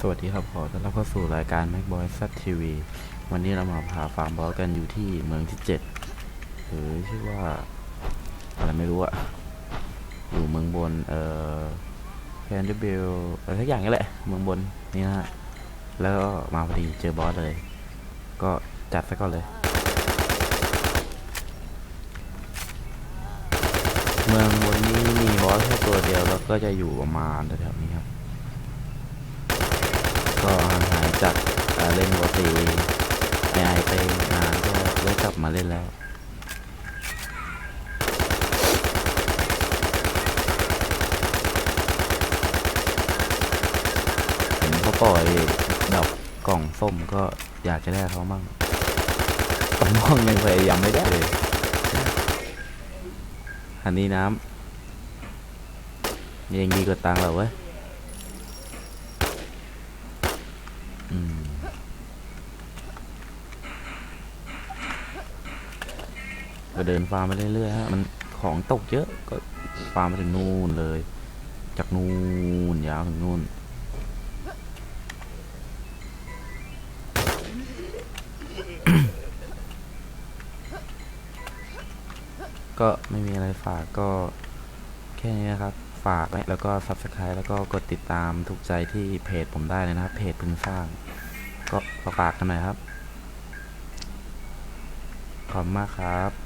สวัสดีครับขอต้อนรับเข้าสู่รายการ Mac Boy Z TV วันนี้เรามาพาฟาร์มบอสกันอยู่ที่เมืองที่7หรือชื่อว่า อะไรไม่รู้อะอยู่เมืองบน เอ่อแคนเดเบลอะไรทักอย่างนี่แหละ เมืองบนนี่นะฮะแล้วก็มาพอดีเจอบอสเลย ก็จัดซะก่อนเลย เมืองบนนี้มีบอสแค่ตัวเดียวแล้วก็จะอยู่ประมาณแถวๆนี้ครับ ก็ห่างหายจากการเล่นปกติ ไอไอไปนานก็ได้กลับมาเล่นแล้วเห็นเขาปล่อยดอกกล่องส้มก็อยากจะได้เขามั่งกล่องม่วงยังพยายามไม่ได้เลยอันนี้น้ำยังดีกว่าตังค์เราเว้ย อืม ก็เดินฟาร์มไปเรื่อยๆฮะมันของตกเยอะก็ฟาร์มไปถึงนู่นเลย จากนู่นยาวถึงนู่นก็ไม่มีอะไรฝากก็แค่นี้นะครับ ฝากไว้แล้วก็ subscribe แล้วก็กดติดตามถูกใจที่เพจผมได้เลยนะครับ เพจพึงสร้าง ก็ฝากกันหน่อยครับ ขอบคุณมากครับ